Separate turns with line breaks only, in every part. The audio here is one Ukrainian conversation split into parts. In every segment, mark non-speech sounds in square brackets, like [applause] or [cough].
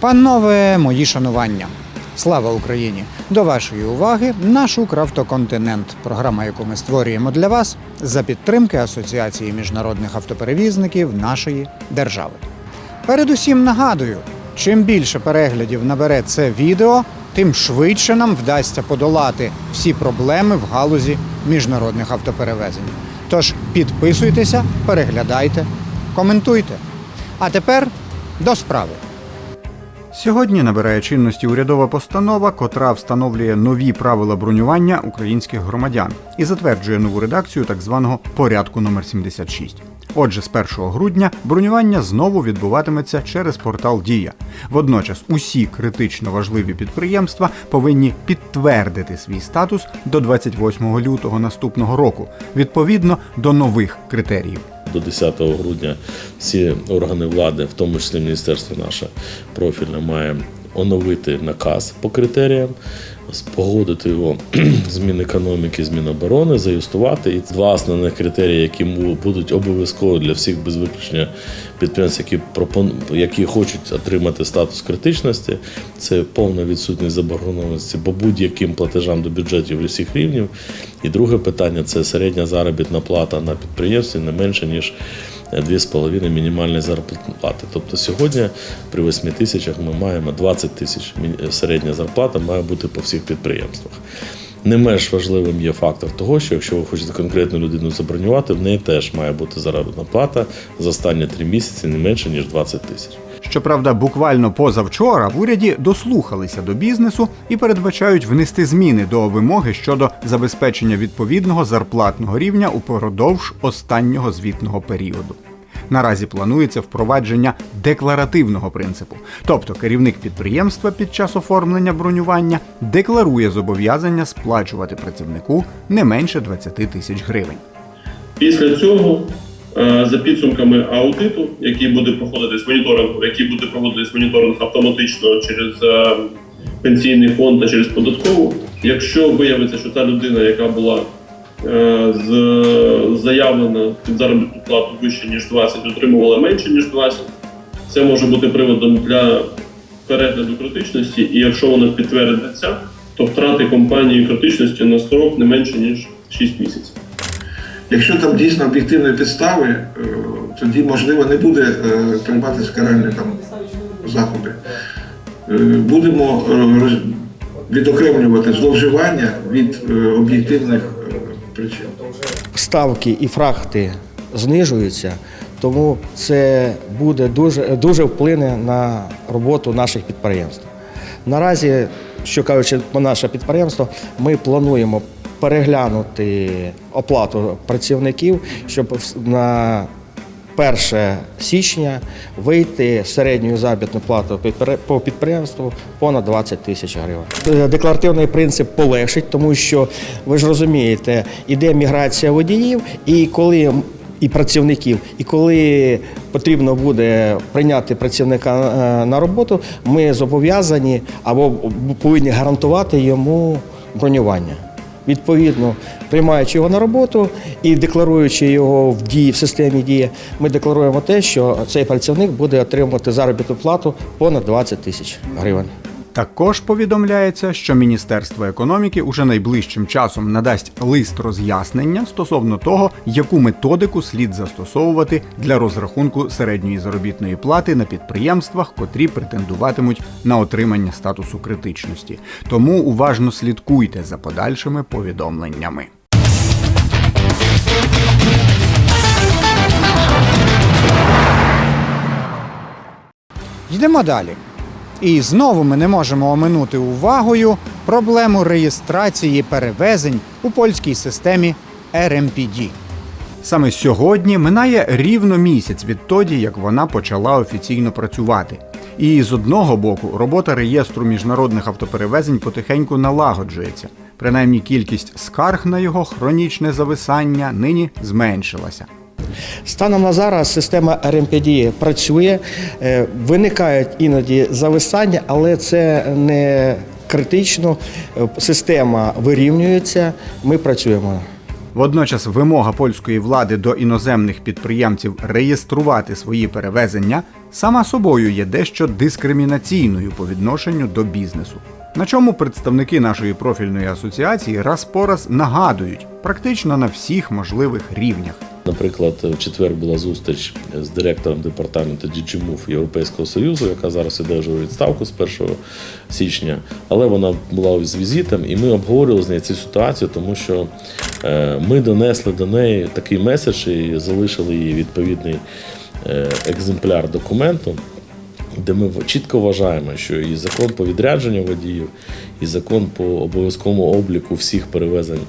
Панове, мої шанування. Слава Україні! До вашої уваги наш Укравтоконтинент, програма, яку ми створюємо для вас за підтримки Асоціації міжнародних автоперевізників нашої держави. Передусім нагадую, чим більше переглядів набере це відео, тим швидше нам вдасться подолати всі проблеми в галузі міжнародних автоперевезень. Тож підписуйтеся, переглядайте, коментуйте. А тепер до справи. Сьогодні набирає чинності урядова постанова, котра встановлює нові правила бронювання українських громадян і затверджує нову редакцію так званого порядку номер 76. Отже, з 1 грудня бронювання знову відбуватиметься через портал Дія. Водночас усі критично важливі підприємства повинні підтвердити свій статус до 28 лютого наступного року відповідно до нових критеріїв.
До 10 грудня всі органи влади, в тому числі міністерство наше профільне, має оновити наказ по критеріям, погодити його [clears throat] з Мінекономіки, з Міноборони, заюстувати. І два основних критерії, які будуть обов'язково для всіх без виключення підприємств, які пропон... які хочуть отримати статус критичності, це повна відсутність заборгованості по будь-яким платежам до бюджетів усіх рівнів. І друге питання це середня заробітна плата на підприємстві не менше ніж 2,5 мінімальної заробітної плати. Тобто сьогодні при 8 тисячах ми маємо 20 тисяч Мі- середня зарплата має бути по всіх підприємствах. Не менш важливим є фактор того, що якщо ви хочете конкретну людину забронювати, в неї теж має бути заробітна плата за останні три місяці не менше ніж 20 тисяч.
Щоправда, буквально позавчора в уряді дослухалися до бізнесу і передбачають внести зміни до вимоги щодо забезпечення відповідного зарплатного рівня упродовж останнього звітного періоду. Наразі планується впровадження декларативного принципу, тобто керівник підприємства під час оформлення бронювання декларує зобов'язання сплачувати працівнику не менше 20 тисяч гривень.
Після цього, за підсумками аудиту, який буде проходитись моніторинг, який буде проводитись моніторинг автоматично через е, пенсійний фонд та через податкову, якщо виявиться, що ця людина, яка була е, заявлена під заробітну плату вище ніж 20, отримувала менше ніж 20, це може бути приводом для перегляду критичності, і якщо вона підтвердиться, то втрати компанії критичності на строк не менше ніж 6 місяців.
Якщо там дійсно об'єктивні підстави, е, тоді можливо не буде е, прийматися каральні там заходи. Е, Будемо відокремлювати зловживання від об'єктивних причин.
ставки і фрахти знижуються, тому це буде дуже, дуже вплине на роботу наших підприємств. Наразі, що кажучи наше підприємство, ми плануємо переглянути оплату працівників, щоб на 1 січня вийти з середньою заробітну плату по підприємству понад 20 тисяч гривень. Е, Декларативний принцип полегшить, тому що ви ж розумієте, іде міграція водіїв, і коли і працівників, і коли потрібно буде прийняти працівника е, на роботу, ми зобов'язані або повинні гарантувати йому бронювання. Відповідно, приймаючи його на роботу і декларуючи його в дії в системі дії, ми декларуємо те, що цей працівник буде отримувати заробітну плату понад 20 тисяч гривень.
Також повідомляється, що Міністерство економіки уже найближчим часом надасть лист роз'яснення стосовно того, яку методику слід застосовувати для розрахунку середньої заробітної плати на підприємствах, котрі претендуватимуть на отримання статусу критичності. Тому уважно слідкуйте за подальшими повідомленнями. Йдемо далі. І знову ми не можемо оминути увагою проблему реєстрації перевезень у польській системі RMPD. Саме сьогодні минає рівно місяць відтоді, як вона почала офіційно працювати. І з одного боку, робота реєстру міжнародних автоперевезень потихеньку налагоджується. Принаймні кількість скарг на його хронічне зависання нині зменшилася.
Станом на зараз система РМПД працює, е, виникають іноді зависання, але це не критично. Е, Система вирівнюється, ми працюємо.
Водночас вимога польської влади до іноземних підприємців реєструвати свої перевезення сама собою є дещо дискримінаційною по відношенню до бізнесу. На чому представники нашої профільної асоціації раз по раз нагадують практично на всіх можливих рівнях.
Наприклад, в четвер була зустріч з директором департаменту DigiMove Європейського Союзу, яка зараз іде вже у відставку з 1 січня. Але вона була з візитом, і ми обговорювали з нею цю ситуацію, тому що е, ми донесли до неї такий меседж і залишили їй відповідний е, екземпляр документу. Де ми чітко вважаємо, що і закон по відрядженню водіїв, і закон по обов'язковому обліку всіх перевезень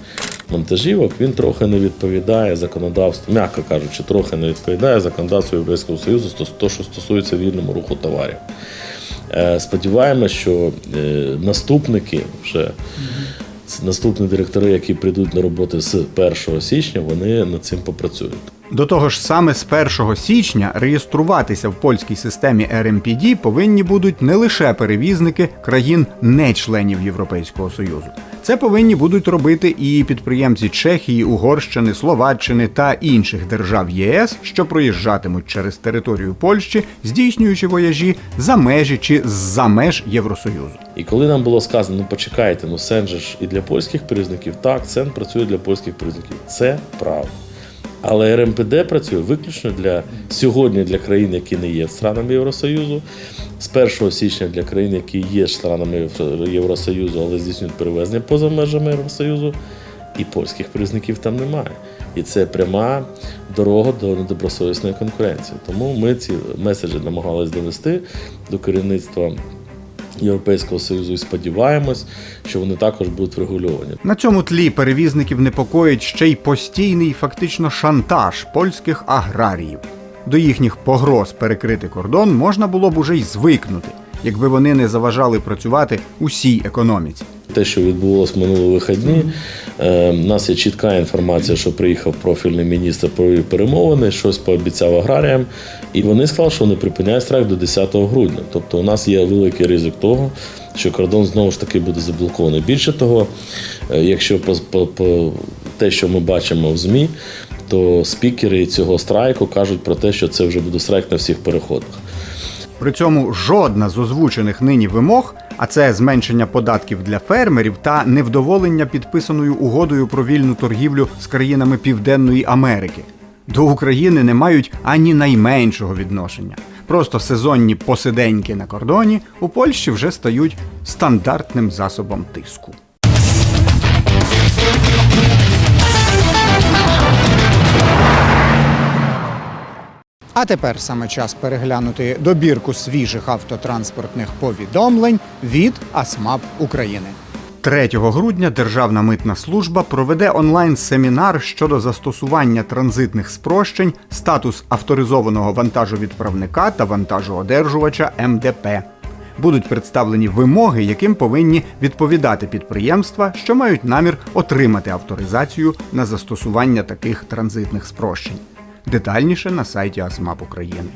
вантажівок, він трохи не відповідає законодавству, м'яко кажучи, трохи не відповідає законодавству Європейського Союзу, то, що стосується вільному руху товарів. Е, Сподіваємося, що е, наступники вже наступні директори, які прийдуть на роботу з 1 січня, вони над цим попрацюють.
До того ж, саме з 1 січня реєструватися в польській системі РМПД повинні будуть не лише перевізники країн не-членів Європейського Союзу. Це повинні будуть робити і підприємці Чехії, Угорщини, Словаччини та інших держав ЄС, що проїжджатимуть через територію Польщі, здійснюючи вояжі за межі чи з-за меж Євросоюзу.
І коли нам було сказано, ну почекайте, ну сен же ж і для польських перевізників, так, сен працює для польських перевізників. Це правда. Але РМПД працює виключно для сьогодні для країн, які не є странами Євросоюзу, з 1 січня для країн, які є странами Євросоюзу, але здійснюють перевезення поза межами Євросоюзу, і польських перевізників там немає. І це пряма дорога до недобросовісної конкуренції. Тому ми ці меседжі намагалися довести до керівництва Європейського Союзу і сподіваємось, що вони також будуть врегульовані.
На цьому тлі перевізників непокоїть ще й постійний фактично шантаж польських аграріїв. До їхніх погроз перекрити кордон можна було б уже й звикнути, якби вони не заважали працювати усій економіці.
Те, що відбулося минулі вихідні, е, нас є чітка інформація, що приїхав профільний міністр провів перемовини, щось пообіцяв аграріям, і вони сказали, що вони припиняють страйк до 10 грудня. Тобто у нас є великий ризик того, що кордон знову ж таки буде заблокований. Більше того, е, якщо по, по, по те, що ми бачимо в ЗМІ, то спікери цього страйку кажуть про те, що це вже буде страйк на всіх переходах.
При цьому жодна з озвучених нині вимог, а це зменшення податків для фермерів та невдоволення підписаною угодою про вільну торгівлю з країнами Південної Америки, до України не мають ані найменшого відношення. Просто сезонні посиденьки на кордоні у Польщі вже стають стандартним засобом тиску. А тепер саме час переглянути добірку свіжих автотранспортних повідомлень від АСМАП України. 3 грудня Державна митна служба проведе онлайн-семінар щодо застосування транзитних спрощень, статус авторизованого вантажовідправника та вантажоодержувача МДП. Будуть представлені вимоги, яким повинні відповідати підприємства, що мають намір отримати авторизацію на застосування таких транзитних спрощень. Детальніше на сайті АСМАП України.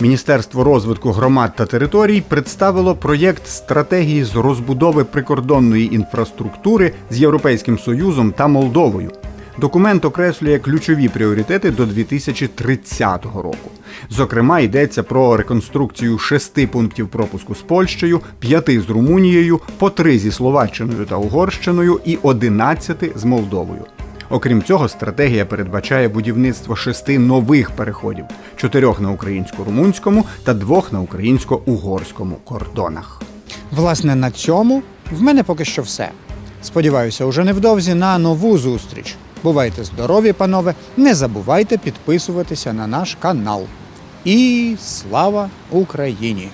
Міністерство розвитку громад та територій представило проєкт стратегії з розбудови прикордонної інфраструктури з Європейським Союзом та Молдовою. Документ окреслює ключові пріоритети до 2030 року. Зокрема, йдеться про реконструкцію шести пунктів пропуску з Польщею, п'яти з Румунією, по три зі Словаччиною та Угорщиною і 11 з Молдовою. Окрім цього, стратегія передбачає будівництво шести нових переходів: чотирьох на українсько-румунському та двох на українсько-угорському кордонах. Власне, на цьому в мене поки що все. Сподіваюся, уже невдовзі на нову зустріч. Бувайте здорові, панове! Не забувайте підписуватися на наш канал. І слава Україні!